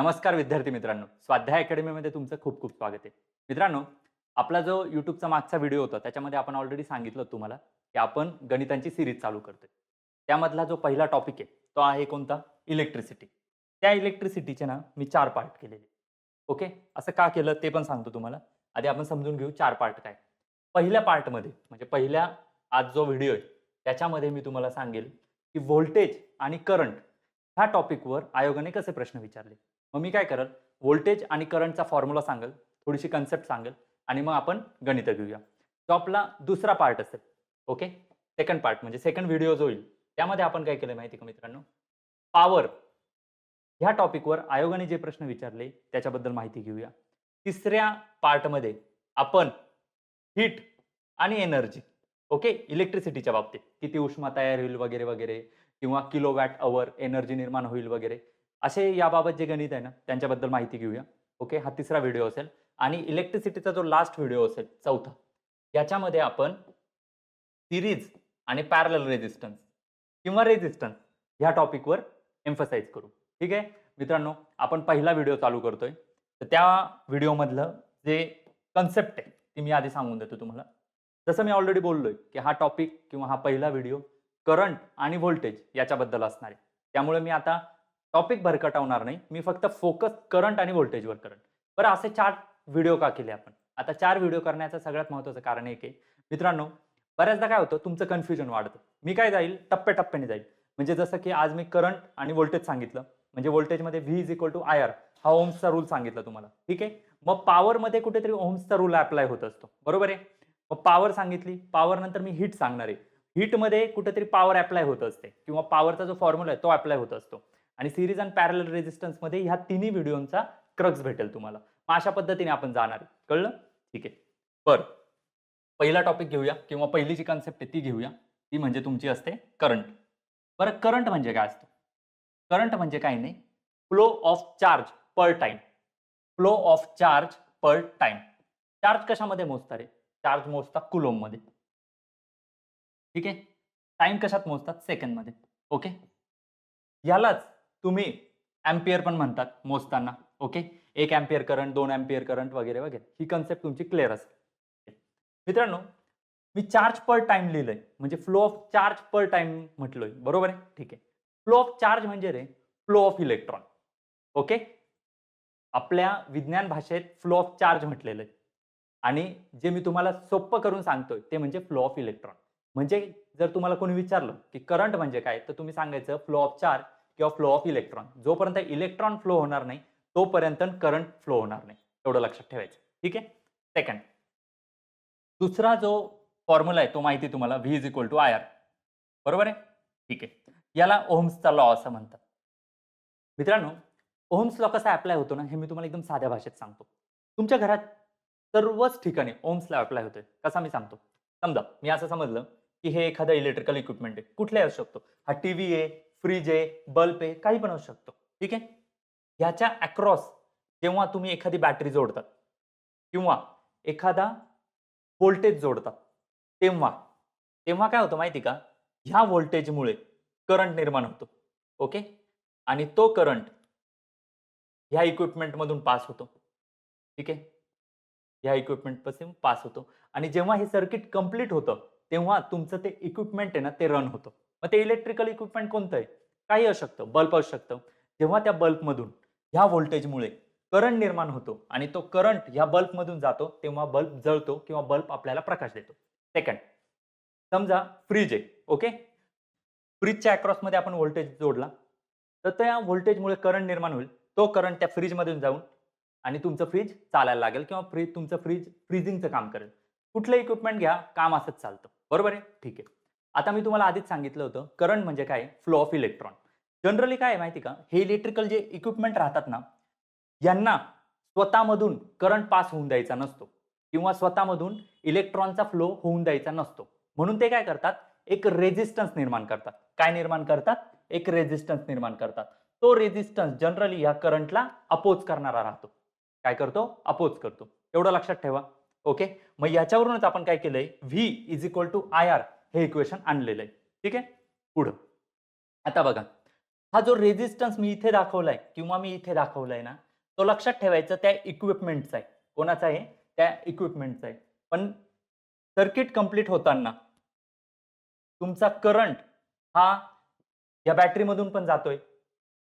नमस्कार विद्यार्थी मित्रांनो. स्वाध्याय अकॅडमीमध्ये तुमचं खूप खूप स्वागत आहे. मित्रांनो आपला जो युट्यूबचा मागचा व्हिडिओ होता त्याच्यामध्ये आपण ऑलरेडी सांगितलं तुम्हाला की आपण गणितांची सिरीज चालू करतोय. त्यामधला जो पहिला टॉपिक आहे तो आहे कोणता? इलेक्ट्रिसिटी त्या इलेक्ट्रिसिटीचे ना मी चार पार्ट केलेले. ओके असं का केलं ते पण सांगतो तुम्हाला. आधी आपण समजून घेऊ चार पार्ट काय. पहिल्या पार्टमध्ये म्हणजे पहिल्या आज जो व्हिडिओ आहे त्याच्यामध्ये मी तुम्हाला सांगेल की व्होल्टेज आणि करंट ह्या टॉपिकवर आयोगाने कसे प्रश्न विचारले. मग मी काय करल? व्होल्टेज आणि करंटचा फॉर्म्युला सांगेल थोडीशी कन्सेप्ट सांगेल आणि मग आपण गणित घेऊया. तो आपला दुसरा पार्ट असेल ओके सेकंड पार्ट म्हणजे सेकंड व्हिडिओ जो होईल त्यामध्ये आपण काय केलं माहिती का मित्रांनो? पॉवर ह्या टॉपिकवर आयोगाने जे प्रश्न विचारले त्याच्याबद्दल माहिती घेऊया. तिसऱ्या पार्टमध्ये आपण हीट आणि एनर्जी ओके इलेक्ट्रिसिटीच्या बाबतीत किती उष्मा तयार होईल वगैरे वगैरे किंवा किलो वॅट अवर एनर्जी निर्माण होईल वगैरे असे याबाबत जे गणित आहे ना त्यांच्याबद्दल माहिती घेऊया. ओके? हा तिसरा व्हिडिओ असेल. आणि इलेक्ट्रिसिटीचा जो लास्ट व्हिडिओ असेल चौथा. याच्यामध्ये आपण सिरीज आणि पॅरल रेजिस्टन्स किंवा रेजिस्टन्स ह्या टॉपिकवर एम्फसाईज करू. ठीक आहे? मित्रांनो आपण पहिला व्हिडिओ चालू करतोय. तर त्या व्हिडिओमधलं जे कन्सेप्ट आहे ती मी आधी सांगून देतो तुम्हाला. जसं मी ऑलरेडी बोललोय की हा टॉपिक किंवा हा पहिला व्हिडिओ करंट आणि व्होल्टेज याच्याबद्दल असणार आहे. त्यामुळे मी आता टॉपिक भरकटावणार नाही. मी फक्त फोकस करंट आणि व्होल्टेजवर करंट. बरं असे चार व्हिडिओ का केले आपण? आता चार व्हिडिओ करण्याचं सगळ्यात महत्त्वाचं कारण एक आहे. मित्रांनो बऱ्याचदा काय होतं तुमचं कन्फ्युजन वाढतं. मी काय जाईल? टप्प्याटप्प्याने जाईल. म्हणजे जसं की आज मी करंट आणि व्होल्टेज सांगितलं. म्हणजे व्होल्टेजमध्ये V is equal to I R हा ओम्सचा रूल सांगितला तुम्हाला. ठीक आहे? मग पॉवरमध्ये कुठेतरी ओम्सचा रूल अप्लाय होत असतो. बरोबर आहे? मग पॉवर सांगितली. पॉवर नंतर मी हीट सांगणार आहे. हीटमध्ये कुठेतरी पॉवर अप्लाय होत असते. किंवा पॉवरचा जो फॉर्म्युला आहे तो अप्लाय होत असतो. आणि सिरीज आणि पॅरल रेजिस्टन्समध्ये ह्या तिन्ही व्हिडिओचा क्रक्स भेटेल तुम्हाला. मग अशा पद्धतीने आपण जाणार कळलं? ठीक आहे. बरं. पहिला टॉपिक घेऊया किंवा पहिली जी कन्सेप्ट आहे ती घेऊया. ती म्हणजे तुमची असते करंट बरं करंट म्हणजे काय असतं? करंट म्हणजे काय नाही? Flow of charge per time flow of charge per time charge कशामध्ये मोजता रे? चार्ज मोजता कुलोममध्ये ठीक आहे? टाइम कशात मोजतात? सेकंडमध्ये ओके यालाच तुम्ही अँपियर पण म्हणतात मोजताना ओके? एक अँपियर करंट दोन अँपियर करंट वगैरे वगैरे. ही कन्सेप्ट तुमची क्लिअर असेल. मित्रांनो मी चार्ज पर टाइम लिहिलंय. म्हणजे flow of charge per time म्हटलोय. बरोबर आहे? ठीक आहे. फ्लो ऑफ चार्ज म्हणजे रे फ्लो ऑफ इलेक्ट्रॉन ओके? आपल्या विज्ञान भाषेत फ्लो ऑफ चार्ज म्हटलेलं आहे. आणि जे मी तुम्हाला सोपं करून सांगतोय ते म्हणजे फ्लो ऑफ इलेक्ट्रॉन म्हणजे जर तुम्हाला कोणी विचारलं की करंट म्हणजे काय तर तुम्ही सांगायचं फ्लो ऑफ चार्ज किंवा फ्लो ऑफ इलेक्ट्रॉन जोपर्यंत इलेक्ट्रॉन फ्लो होणार नाही तोपर्यंत करंट फ्लो होणार नाही. एवढं लक्षात ठेवायचं. ठीक आहे? सेकंड दुसरा जो फॉर्म्युला आहे तो माहिती तुम्हाला. V is equal to I R बरोबर आहे? ठीक आहे. याला ओहम्सचा लॉ असं म्हणतात. मित्रांनो ओहम्स लॉ कसा अप्लाय होतो ना हे मी तुम्हाला एकदम साध्या भाषेत सांगतो. तुमच्या घरात सर्वच ठिकाणी ओम्स लॉ अप्लाय होतोय. कसा मी सांगतो? समजा मी असं समजलं की हे एखादं इलेक्ट्रिकल इक्विपमेंट आहे. कुठलाही असू शकतो. हा टीव्ही आहे फ्रीज आहे बल्ब आहे काही पण असू शकतो. ठीक आहे? ह्याच्या अक्रॉस जेव्हा तुम्ही एखादी बॅटरी जोडतात किंवा एखादा व्होल्टेज जोडतात तेव्हा तेव्हा काय होतं माहिती का? ह्या व्होल्टेजमुळे करंट निर्माण होतो. ओके आणि तो करंट ह्या इक्विपमेंटमधून पास होतो. ठीक आहे? ह्या इक्विपमेंटपासून पास होतो. आणि जेव्हा हे सर्किट कंप्लीट होतं तेव्हा तुमचं ते इक्विपमेंट आहे ना ते रन होतं. मग ते इलेक्ट्रिकल इक्विपमेंट कोणतं आहे? काही असू शकतं बल्ब असू शकतं. जेव्हा त्या बल्बमधून ह्या व्होल्टेजमुळे करंट निर्माण होतो आणि तो करंट ह्या बल्बमधून जातो तेव्हा बल्ब जळतो किंवा बल्ब आपल्याला प्रकाश देतो. सेकंड समजा फ्रीज आहे ओके फ्रीजच्या अक्रॉसमध्ये आपण व्होल्टेज जोडला तर त्या व्होल्टेजमुळे करंट निर्माण होईल. तो करंट त्या फ्रीजमधून जाऊन आणि तुमचं फ्रीज चालायला लागेल किंवा फ्रीज तुमचं फ्रीज फ्रीजिंगचं काम करेल. कुठलं इक्विपमेंट घ्या काम असंच चालतं. बरोबर आहे? ठीक आहे. आता मी तुम्हाला आधीच सांगितलं होतं करंट म्हणजे काय? Flow of electron. जनरली काय माहिती का? हे इलेक्ट्रिकल जे इक्विपमेंट राहतात ना यांना स्वतःमधून करंट पास होऊन द्यायचा नसतो किंवा स्वतःमधून इलेक्ट्रॉनचा फ्लो होऊन द्यायचा नसतो. म्हणून ते काय करतात? एक रेजिस्टन्स निर्माण करतात. काय निर्माण करतात? एक रेजिस्टन्स निर्माण करतात. तो रेजिस्टन्स जनरली या करंटला अपोज करणारा राहतो. काय करतो? अपोज करतो. एवढं लक्षात ठेवा. ओके मग याच्यावरूनच आपण काय केलंय? V is equal to I R हे इक्वेशन आणलेलं आहे. ठीक आहे? पुढं. आता बघा. हा जो रेझिस्टन्स मी इथे दाखवलाय किंवा मी इथे दाखवलाय ना तो लक्षात ठेवायचा त्या इक्विपमेंटचा आहे. कोणाचा आहे? त्या इक्विपमेंटचा आहे. पण सर्किट कंप्लीट होताना तुमचा करंट हा या बॅटरीमधून पण जातोय.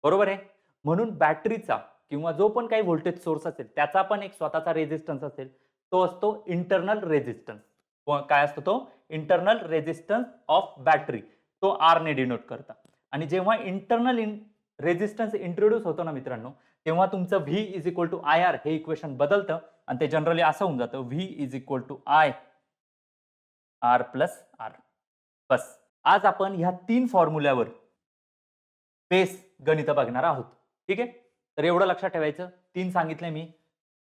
बरोबर आहे? म्हणून बॅटरीचा किंवा जो पण काही व्होल्टेज सोर्स असेल त्याचा पण एक स्वतःचा रेझिस्टन्स असेल तो असतो इंटरनल रेझिस्टन्स काय असतो तो? इंटरनल रेझिस्टन्स ऑफ बॅटरी तो आर ने डिनोट करता. आणि जेव्हा इंटरनल इन रेझिस्टन्स इंट्रोड्यूस होतो ना मित्रांनो तेव्हा तुमचं V is equal to I R हे इक्वेशन बदलतं आणि ते जनरली असं होऊन जातं. V is equal to I R plus r बस. आज आपण ह्या तीन फॉर्म्युल्यावर बेस गणित बघणार आहोत. ठीक आहे? तर एवढं लक्षात ठेवायचं. तीन सांगितले मी.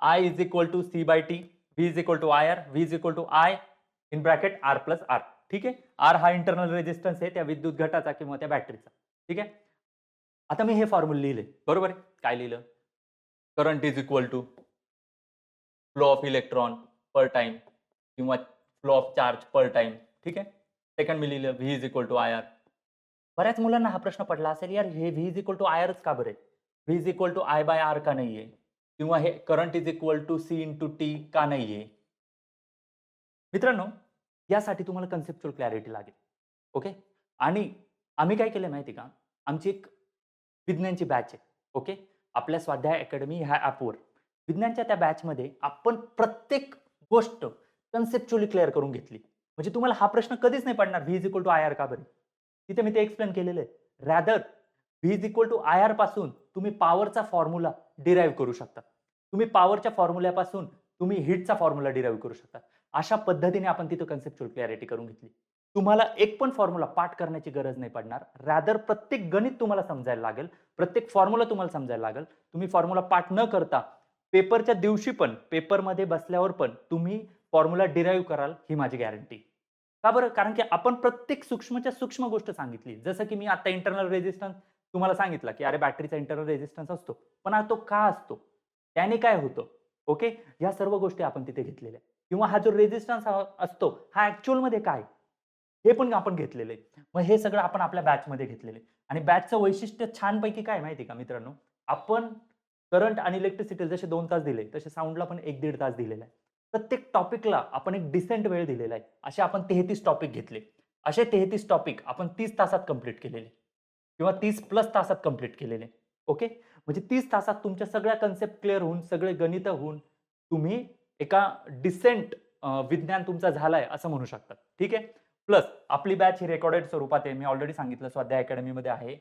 I is equal to C by T V is equal to I R V is equal to I in bracket R plus r. ठीक आहे? आर हा इंटरनल रेजिस्टन्स आहे त्या विद्युत घटाचा किंवा त्या बॅटरीचा ठीक आहे? आता मी हे फॉर्म्युले लिहिले. बरोबर आहे? काय लिहिलं? Current is equal to flow of electron per time किंवा flow of charge per time ठीक आहे? सेकंड मी लिहिलं V is equal to I R बऱ्याच मुलांना हा प्रश्न पडला असेल यार हे V is equal to I आरच का बरं V is equal to I by R का नाही आहे किंवा हे current is equal to C into T का नाही आहे मित्रांनो यासाठी तुम्हाला कन्सेप्च्युअल क्लॅरिटी लागेल. ओके आणि आम्ही काय केलं माहिती का? आमची एक विज्ञानची बॅच आहे. ओके आपल्या स्वाध्याय अकॅडमी ह्या ॲपवर विज्ञानच्या त्या बॅचमध्ये आपण प्रत्येक गोष्ट कन्सेप्च्युअली क्लिअर करून घेतली. म्हणजे तुम्हाला हा प्रश्न कधीच नाही पडणार V is equal to I R का बरे? तिथे मी ते एक्सप्लेन केलेलं आहे. Rather V is equal to I आरपासून तुम्ही पॉवरचा फॉर्म्युला डिराईव्ह करू शकता. तुम्ही पॉवरच्या फॉर्म्युल्यापासून तुम्ही हिटचा फॉर्म्युला डिराईव्ह करू शकता. अशा पद्धतीने आपण तिथं कन्सेप्च्युअल क्लॅरिटी करून घेतली. तुम्हाला एक पण फॉर्म्युला पाठ करण्याची गरज नाही पडणार. रॅदर प्रत्येक गणित तुम्हाला समजायला लागेल. प्रत्येक फॉर्म्युला तुम्हाला समजायला लागेल. तुम्ही फॉर्म्युला पाठ न करता पेपरच्या दिवशी पण पेपरमध्ये बसल्यावर पण तुम्ही फॉर्म्युला डिराईव्ह कराल ही माझी गॅरंटी का बरं? कारण की आपण प्रत्येक सूक्ष्मच्या सूक्ष्म गोष्ट सांगितली. जसं की मी आता इंटरनल रेजिस्टन्स तुम्हाला सांगितलं की अरे बॅटरीचा इंटरनल रेजिस्टन्स असतो. पण हा तो का असतो? त्याने काय होतं? ओके या सर्व गोष्टी आपण तिथे घेतलेल्या किंवा हा जो रेजिस्टन्स असतो हा ऍक्च्युअलमध्ये काय? हे पण आपण घेतलेले. मग हे सगळं आपण आपल्या बॅचमध्ये घेतलेले. आणि बॅचचं वैशिष्ट्य छानपैकी काय माहिती का मित्रांनो? आपण करंट आणि इलेक्ट्रिसिटी जसे दोन तास दिले तसे साऊंडला पण एक दीड तास दिलेला आहे. प्रत्येक टॉपिकला आपण एक डिसेंट वेळ दिलेला आहे. असे आपण तेहतीस टॉपिक घेतले. असे तेहतीस टॉपिक आपण तीस तासात कंप्लीट केलेले. किंवा तीस प्लस तासात कंप्लीट केलेले. ओके म्हणजे तीस तासात तुमच्या सगळ्या कन्सेप्ट क्लिअर होऊन सगळे गणित होऊन तुम्ही एका डिसेंट विज्ञान तुमचा झालाय असं म्हणू शकतात. ठीक आहे? प्लस आपली बॅच ही रेकॉर्डेड स्वरूपात आहे. मी ऑलरेडी सांगितलं स्वाध्याय अकॅडमीमध्ये आहे.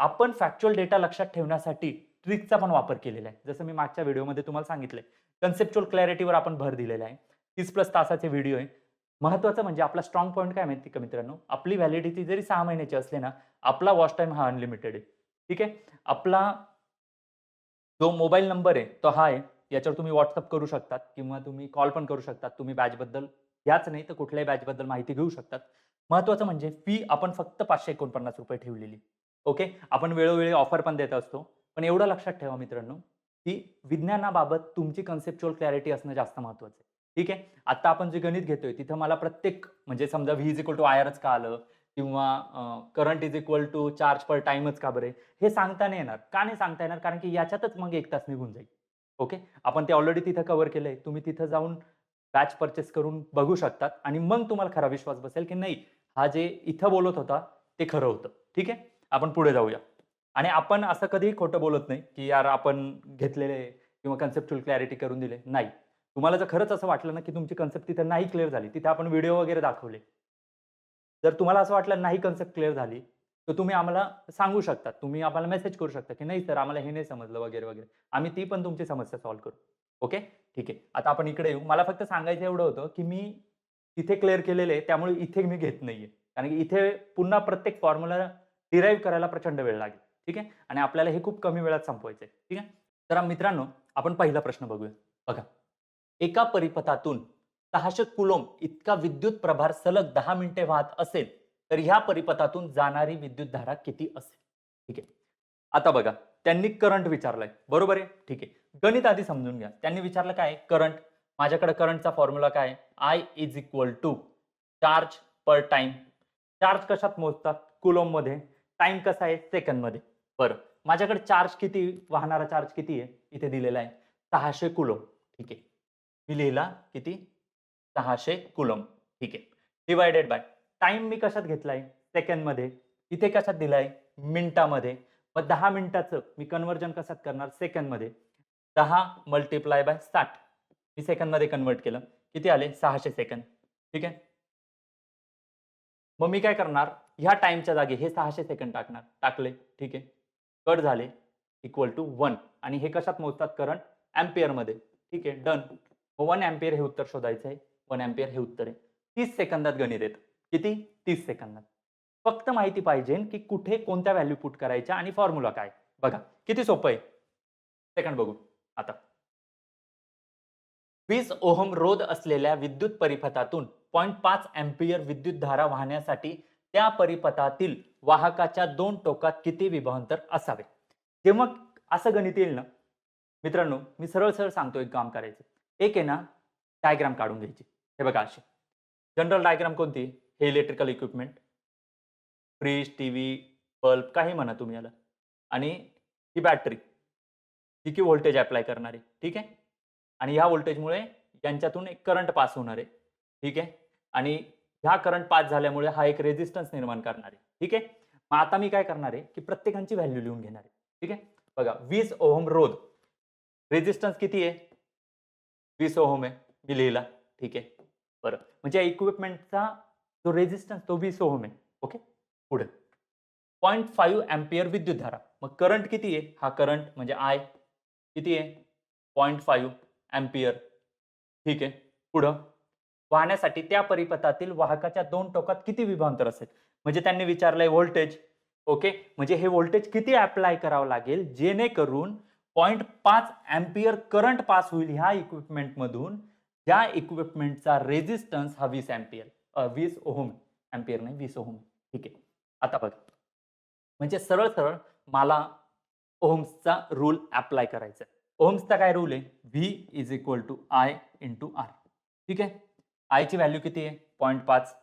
आपण फॅक्च्युअल डेटा लक्षात ठेवण्यासाठी ट्रिकचा पण वापर केलेला आहे. जसं मी मागच्या व्हिडिओमध्ये तुम्हाला सांगितलंय. कन्सेप्च्युअल क्लॅरिटीवर आपण भर दिलेला आहे. तीस प्लस तासाचे व्हिडिओ आहे. महत्वाचं म्हणजे आपला स्ट्रॉंग पॉईंट काय माहिती का मित्रांनो? आपली व्हॅलिडिटी जरी सहा महिन्याची असली ना आपला वॉच टाइम हा अनलिमिटेड आहे. ठीक आहे? आपला जो मोबाईल नंबर आहे तो हा आहे याच्यावर तुम्ही व्हॉट्सअप करू शकतात किंवा तुम्ही कॉल पण करू शकतात. तुम्ही बॅचबद्दल याच नाही तर कुठल्याही बॅचबद्दल माहिती घेऊ शकतात. महत्वाचं म्हणजे फी आपण फक्त पाचशे एकोणपन्नास रुपये ठेवलेली. ओके आपण वेळोवेळी ऑफर पण देत असतो. पण एवढं लक्षात ठेवा मित्रांनो की विज्ञानाबाबत तुमची कन्सेप्च्युअल क्लॅरिटी असणं जास्त महत्वाचं आहे. ठीक आहे? आता आपण जे गणित घेतोय तिथं मला प्रत्येक म्हणजे समजा V is equal to I आरच का आलं? किंवा current is equal to charge per टाइमच का बरे हे सांगता नाही येणार. का नाही सांगता येणार? कारण की याच्यातच मग एक तास निघून जाईल. ओके? आपण ते ऑलरेडी तिथं कव्हर केलंय. तुम्ही तिथं जाऊन बॅच परचेस करून बघू शकतात आणि मग तुम्हाला खरा विश्वास बसेल की नाही हा जे इथं बोलत होता ते खरं होतं. ठीक आहे? आपण पुढे जाऊया. आणि आपण असं कधीही खोटं बोलत नाही की यार आपण घेतलेले किंवा कन्सेप्च्युअल क्लॅरिटी करून दिले. नाही. तुम्हाला जर खरंच असं वाटलं ना की तुमची कन्सेप्ट तिथं नाही क्लिअर झाली तिथे आपण व्हिडिओ वगैरे दाखवले. जर तुम्हाला असं वाटलं नाही कन्सेप्ट क्लिअर झाली तर तुम्ही आम्हाला सांगू शकता. तुम्ही आम्हाला मेसेज करू शकता की नाही सर आम्हाला हे नाही समजलं वगैरे वगैरे. आम्ही ती पण तुमची समस्या सॉल्व्ह करू. ओके ठीक आहे. आता आपण इकडे येऊ. मला फक्त सांगायचं एवढं होतं की मी तिथे क्लिअर केलेलं आहे. त्यामुळे इथे मी घेत नाहीये. कारण की इथे पुन्हा प्रत्येक फॉर्म्युला डिराईव्ह करायला प्रचंड वेळ लागेल. ठीक आहे? आणि आपल्याला हे खूप कमी वेळात संपवायचं आहे. ठीक आहे? तर मित्रांनो आपण पहिला प्रश्न बघूया. बघा. एका परिपथातून सहाशे कुलोम इतका विद्युत प्रभार सलग दहा मिनिटे वाहत असेल तर ह्या परिपथातून जाणारी विद्युत धारा किती असेल? ठीक आहे. आता बघा त्यांनी करंट विचारलाय. बरोबर आहे? ठीक आहे. गणित आधी समजून घ्या. त्यांनी विचारलं काय? करंट माझ्याकडे करंटचा फॉर्म्युला काय? I is equal to charge per time charge कशात मोजतात? कुलोममध्ये टाइम कसा आहे? सेकंडमध्ये बरं. माझ्याकडे चार्ज किती? वाहणारा चार्ज किती आहे? इथे दिलेला आहे. सहाशे कुलोम ठीक आहे. मी लिहिला किती? सहाशे कुलोम ठीक आहे. डिवायडेड बाय टाइम मी कशात घेतलाय? सेकंडमध्ये. इथे कशात दिलाय? मिनिटामध्ये. मग दहा मिनिटाचं मी कन्वर्जन कशात करणार? सेकंडमध्ये. दहा मल्टिप्लाय बाय साठ. मी सेकंडमध्ये कन्वर्ट केलं. किती आले? सहाशे सेकंद. ठीक आहे? मग मी काय करणार? ह्या टाइमच्या जागी हे सहाशे सेकंद टाकणार. टाकले. ठीक आहे? कट झाले. इक्वल टू वन आणि हे कशात मोजतात? करंट अँपियरमध्ये ठीक आहे? डन वन अँपियर हे उत्तर शोधायचं आहे वन अँपियर हे उत्तर आहे. तीस सेकंदात गणित येतं. किती? तीस सेकंदात. फक्त माहिती पाहिजे की कुठे कोणत्या व्हॅल्यू पुट करायच्या आणि फॉर्म्युला काय. बघा किती सोपं आहे? सेकंड बघू. आता. वीस ओहम रोध असलेल्या विद्युत परिपथातून पॉईंट पाच अँपियर विद्युत धारा वाहण्यासाठी त्या परिपथातील वाहकाच्या दोन टोकात किती विभवांतर असावे? जेव्हा असं गणित येईल ना मित्रांनो मी सरळ सरळ सांगतो एक काम करायचं. एक आहे ना डायग्राम काढून घ्यायची. हे बघा अशी. जनरल डायग्राम कोणती? हे electrical equipment fridge T V bulb काही म्हणा तुम्ही याला. आणि ही बॅटरी ही की व्होल्टेज अप्लाय करणार आहे ठीक आहे? आणि ह्या व्होल्टेजमुळे यांच्यातून एक करंट पास होणार आहे ठीक आहे? आणि ह्या करंट पास झाल्यामुळे हा एक रेझिस्टन्स निर्माण करणार आहे ठीक आहे? मग आता मी काय करणार आहे की प्रत्येकांची व्हॅल्यू लिहून घेणार आहे ठीक आहे? बघा वीस ओहम रोध. रेझिस्टन्स किती आहे? वीस ओहम आहे मी लिहिला ठीक आहे? बरं. म्हणजे इक्विपमेंटचा जो रेझिस्टन्स तो वीस ओहम आहे ओके पुढे. पॉईंट फाईव्ह अँपियर विद्युत धारा. मग करंट किती आहे? हा करंट म्हणजे आय किती आहे? पॉईंट फाईव्ह अँपियर ठीक आहे. पुढं. वाहण्यासाठी त्या परिपथातील वाहकाच्या दोन टोकात किती विभांतर असेल? म्हणजे त्यांनी विचारलंय व्होल्टेज ओके म्हणजे हे व्होल्टेज किती अप्लाय करावं लागेल? जेणेकरून पॉईंट पाच अँपियर करंट पास होईल ह्या इक्विपमेंटमधून या इक्विपमेंटचा रेझिस्टन्स हा वीस अँपियर वीस ओहम अँपियर नाही वीस ओहम. ठीक आहे. आता बघा. म्हणजे सरळ सरळ मला ओहम्सचा रूल अप्लाय करायचा आहे. ओहम्सचा काय रूल आहे? V is equal to I into R ठीक आहे? आयची व्हॅल्यू किती आहे? पॉईंट पाच.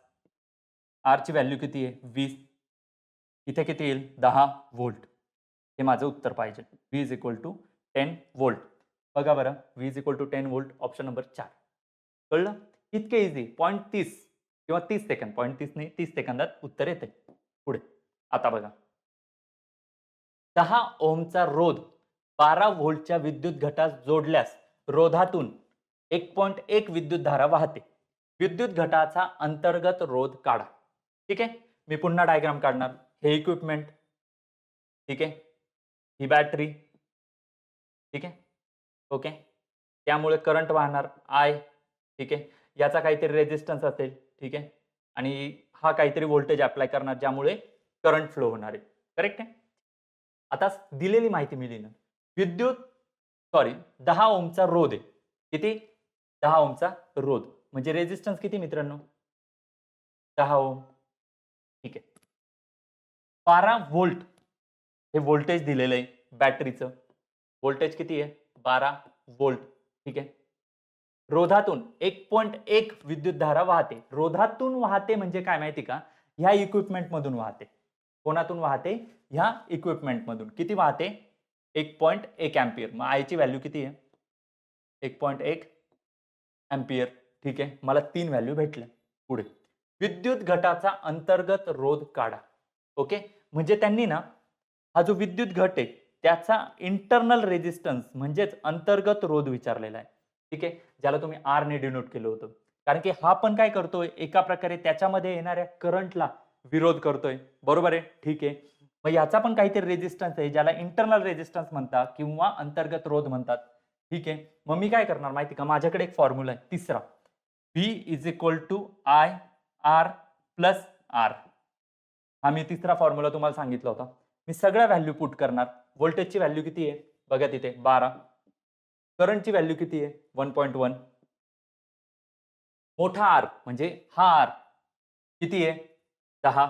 आरची व्हॅल्यू किती आहे? वीस. इथे किती येईल? दहा व्होल्ट हे माझं उत्तर पाहिजे. V is equal to ten volt बघा बरं. V is equal to ten volt option number चार. कळलं? इतके इझी पॉईंट तीस. किंवा तीस सेकंद पॉईंट तीस नाही तीस सेकंदात उत्तर येते. पुढे. आता बघा. दहा ओमचा रोध बारा व्होल्टच्या विद्युत घटास जोडल्यास रोधातून एक पॉईंट एक विद्युत धारा वाहते. विद्युत घटाचा अंतर्गत रोध काढा. ठीक आहे? मी पुन्हा डायग्राम काढणार. हे इक्विपमेंट ठीक आहे? ही बॅटरी ठीक आहे? ओके त्यामुळे करंट वाहणार आय ठीक आहे? याचा काहीतरी रेजिस्टन्स असेल. ठीक आहे? आणि हा काहीतरी व्होल्टेज अप्लाय करणार ज्यामुळे करंट फ्लो होणार आहे. करेक्ट आहे? आता दिलेली माहिती मिळली ना विद्युत सॉरी दहा ओमचा रोध आहे. किती? दहा ओमचा रोध. म्हणजे रेजिस्टन्स किती मित्रांनो? दहा ओम. ठीक आहे. बारा व्होल्ट हे व्होल्टेज दिलेलं आहे बॅटरीचं व्होल्टेज किती आहे? बारा व्होल्ट ठीक आहे? रोधातून एक पॉईंट एक विद्युत धारा वाहते. रोधातून वाहते म्हणजे काय माहिती का? ह्या इक्विपमेंट मधून वाहते. कोणातून वाहते? ह्या इक्विपमेंट मधून. किती वाहते? एक पॉईंट एक अँपियर मग आयची व्हॅल्यू किती आहे? एक पॉईंट एक अँपियर ठीक आहे? मला तीन व्हॅल्यू भेटल्या. पुढे. विद्युत घटाचा अंतर्गत रोध काढा. ओके? म्हणजे त्यांनी ना हा जो विद्युत घट आहे त्याचा इंटरनल रेजिस्टन्स म्हणजेच अंतर्गत रोध विचारलेला आहे. ठीक आहे? ज्याला तुम्ही आर ने डिनोट केलं होतं. कारण की हा पण काय करतोय? एका प्रकारे त्याच्यामध्ये येणाऱ्या करंटला विरोध करतोय. बरोबर आहे? ठीक आहे. मग याचा पण काहीतरी रेजिस्टन्स आहे ज्याला इंटरनल रेजिस्टन्स म्हणतात किंवा अंतर्गत रोध म्हणतात. ठीक आहे? मग मी काय करणार माहिती का? माझ्याकडे एक फॉर्म्युला आहे. तिसरा. V is equal to I R plus r हा मी तिसरा फॉर्म्युला तुम्हाला सांगितला होता. मी सगळ्या व्हॅल्यू पुट करणार. व्होल्टेजची व्हॅल्यू किती आहे? बघा तिथे बारा. करंटची व्हॅल्यू किती आहे? One point one. मोठा आर म्हणजे हा आर किती आहे? दहा.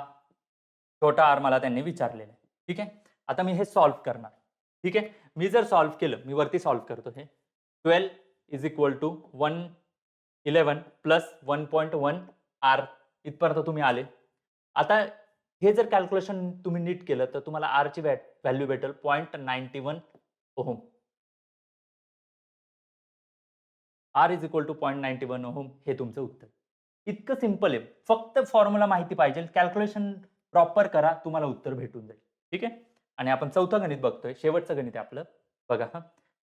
छोटा आर मला त्यांनी विचारलेला आहे. ठीक आहे? आता मी हे सॉल्व्ह करणार. ठीक आहे? मी जर सॉल्व्ह केलं मी वरती सॉल्व्ह करतो हे. Twelve is equal to one eleven plus one point one R. इथपर्यंत तुम्ही आले. आता हे जर कॅल्क्युलेशन तुम्ही नीट केलं तर तुम्हाला आर ची व्हॅल्यू भेटेल point ninety one ohm. R is equal to point ninety one ohm हे तुमचं उत्तर. इतकं सिंपल आहे. फक्त फॉर्म्युला माहिती पाहिजे. कॅल्क्युलेशन प्रॉपर करा. तुम्हाला उत्तर भेटून जाईल. ठीक आहे? आणि आपण चौथं गणित बघतोय. शेवटचं गणित आहे आपलं. बघा हा.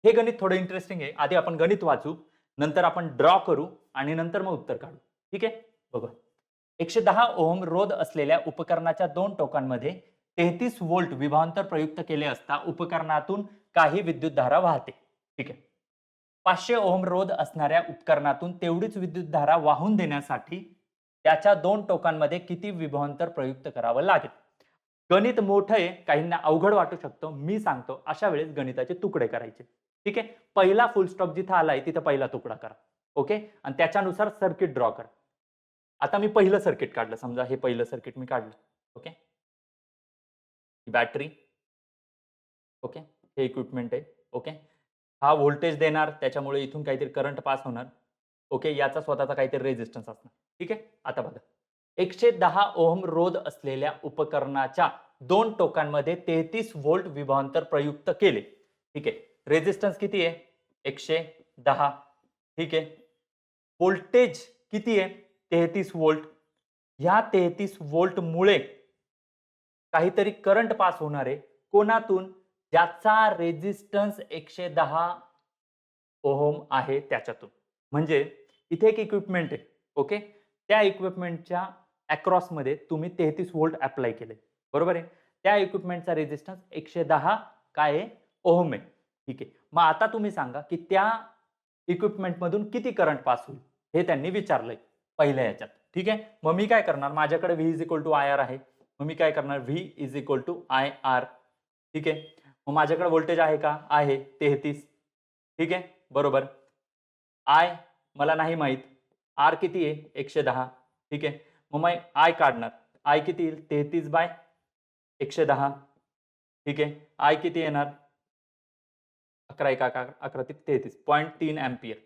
हे गणित थोडं इंटरेस्टिंग आहे. आधी आपण गणित वाचू. नंतर आपण ड्रॉ करू आणि नंतर मग उत्तर काढू. ठीक आहे? बघा एकशे दहा ओहम रोध असलेल्या उपकरणाच्या दोन टोकांमध्ये तेहतीस वोल्ट विभावांतर प्रयुक्त केले असता उपकरणातून काही विद्युत धारा वाहते. ठीक आहे? पाचशे ओहम रोध असणाऱ्या उपकरणातून तेवढीच विद्युत धारा वाहून देण्यासाठी त्याच्या दोन टोकांमध्ये किती विभवांतर प्रयुक्त करावं लागेल? गणित मोठं आहे काहींना अवघड वाटू शकतो. मी सांगतो अशा वेळेस गणिताचे तुकडे करायचे. ठीक आहे? पहिला फुल स्टॉप जिथं आलाय तिथं पहिला तुकडा करा. ओके? आणि त्याच्यानुसार सर्किट ड्रॉ करा. आता मी पहिलं सर्किट काढलं. समजा हे पहिलं सर्किट मी काढलं. ओके? Battery okay? हे इक्विपमेंट आहे. ओके? हा व्होल्टेज देणार त्याच्यामुळे इथून काहीतरी करंट पास होणार. ओके याचा स्वतःचा काहीतरी रेझिस्टन्स असणार. ठीक आहे? आता बघा. एकशे दहा ओहम रोध असलेल्या उपकरणाच्या दोन टोकांमध्ये तेहतीस व्होल्ट विभावांतर प्रयुक्त केले. ठीक आहे? रेजिस्टन्स किती आहे? एकशे दहा. ठीक आहे? व्होल्टेज किती आहे? तेहतीस वोल्ट ह्या तेहतीस वोल्टमुळे काहीतरी करंट पास होणार आहे. कोणातून? ज्याचा रेजिस्टन्स एकशे दहा ओहोम आहे त्याच्यातून. म्हणजे इथे एक इक्विपमेंट आहे ओके त्या इक्विपमेंटच्या अक्रॉसमध्ये तुम्ही तेहतीस वोल्ट अप्लाय केले. बरोबर आहे? त्या इक्विपमेंटचा रेजिस्टन्स एकशे दहा काय आहे? ओहोम आहे. ठीक आहे. मग आता तुम्ही सांगा की त्या इक्विपमेंटमधून किती करंट पास होईल? हे त्यांनी विचारलंय पहिल्या याच्यात. ठीक आहे? मग मी काय करणार? माझ्याकडे V is equal to I R आहे. मग मी काय करणार? V is equal to I R ठीक आहे? मग माझ्याकडे व्होल्टेज आहे का? आहे. तेहतीस. ठीक आहे? बरोबर. आय मला नाही माहीत. आर किती आहे? एकशे दहा. ठीक आहे? मग मी आय काढणार. आय किती येईल? तेहतीस बाय एकशे दहा. ठीक आहे? आय किती येणार? अकरा एक अकरा अकरा ते तेहतीस. पॉईंट तीन अँपियर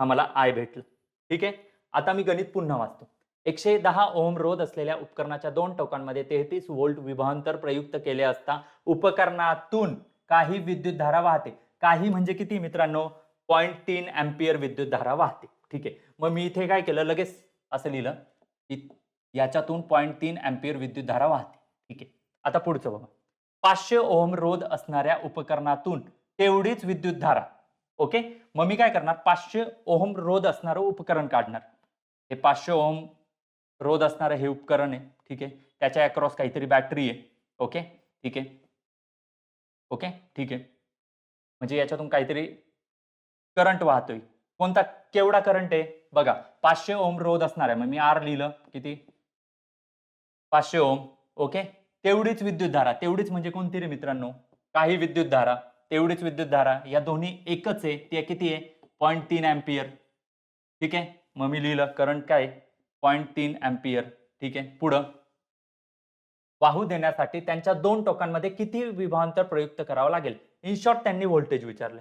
हा मला आय भेटलं. ठीक आहे? आता मी गणित पुन्हा वाचतो. एकशे दहा ओम रोध असलेल्या उपकरणाच्या दोन टोकांमध्ये तेहतीस वोल्ट विभावांतर प्रयुक्त केले असता उपकरणातून काही विद्युत धारा वाहते. काही म्हणजे किती मित्रांनो? पॉईंट तीन अँपियर विद्युत धारा वाहते. ठीक आहे. मग मी इथे काय केलं? लगेच असं लिहिलं की याच्यातून पॉईंट तीन अँपियर विद्युत धारा वाहते. ठीक आहे. आता पुढचं बघा. पाचशे ओहम रोध असणाऱ्या उपकरणातून तेवढीच विद्युत धारा. ओके? मग मी काय करणार? पाचशे ओहम रोध असणारं उपकरण काढणार. हे पाचशे ओहम रोध असणारं हे उपकरण आहे ठीक आहे? त्याच्या अक्रॉस काहीतरी बॅटरी आहे ओके ठीक आहे? ओके ठीक आहे? म्हणजे याच्यातून काहीतरी करंट वाहतोय. कोणता केवढा करंट आहे? बघा पाचशे ओम रोध असणार आहे. मग मी आर लिहिलं किती? पाचशे ओम ओके तेवढीच विद्युत धारा तेवढीच म्हणजे कोणती रे मित्रांनो? काही विद्युत धारा तेवढीच विद्युत धारा या दोन्ही एकच आहे. ते किती आहे? पॉईंट तीन अँपियर ठीक आहे? मग मी लिहिलं करंट काय पॉईंट तीन अँपियर ठीक आहे पुढं. वाहू देण्यासाठी त्यांच्या दोन टोकांमध्ये किती विभावांतर प्रयुक्त करावं लागेल? इन शॉर्ट त्यांनी व्होल्टेज विचारले.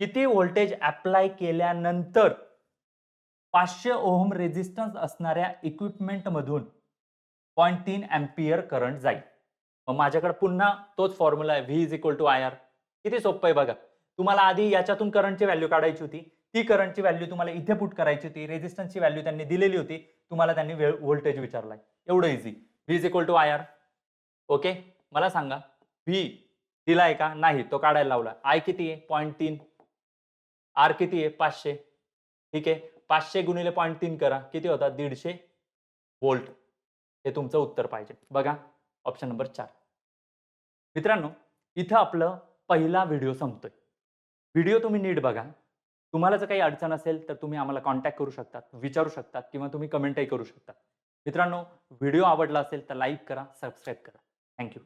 किती व्होल्टेज अप्लाय केल्यानंतर पाचशे ओहम रेजिस्टन्स असणाऱ्या इक्विपमेंट मधून पॉईंट तीन अँपियर करंट जाईल. मग माझ्याकडे पुन्हा तोच फॉर्म्युला आहे V is equal to I R किती सोपं आहे बघा. तुम्हाला आधी याच्यातून करंटची व्हॅल्यू काढायची होती. ती करंटची व्हॅल्यू तुम्हाला इथे पुट करायची होती रेजिस्टन्सची व्हॅल्यू त्यांनी दिलेली होती तुम्हाला त्यांनी व्होल्टेज विचारलाय. एवढं easy V is equal to I R okay मला सांगा व्ही दिलाय का? नाही तो काढायला लावला. आय किती आहे? पॉईंट तीन. आर किती आहे? पाचशे. ठीक आहे? पाचशे गुणिले पॉईंट तीन करा. किती होता? दीडशे वोल्ट हे तुमचं उत्तर पाहिजे. बघा ऑप्शन नंबर चार. मित्रांनो इथं आपलं पहिला व्हिडिओ संपतोय. व्हिडिओ तुम्ही नीट बघा. तुम्हाला जर काही अडचण असेल तर तुम्ही आम्हाला कॉन्टॅक्ट करू शकतात विचारू शकतात किंवा तुम्ही कमेंटही करू शकता मित्रांनो व्हिडिओ आवडला असेल तर लाईक करा सबस्क्राईब करा. थँक्यू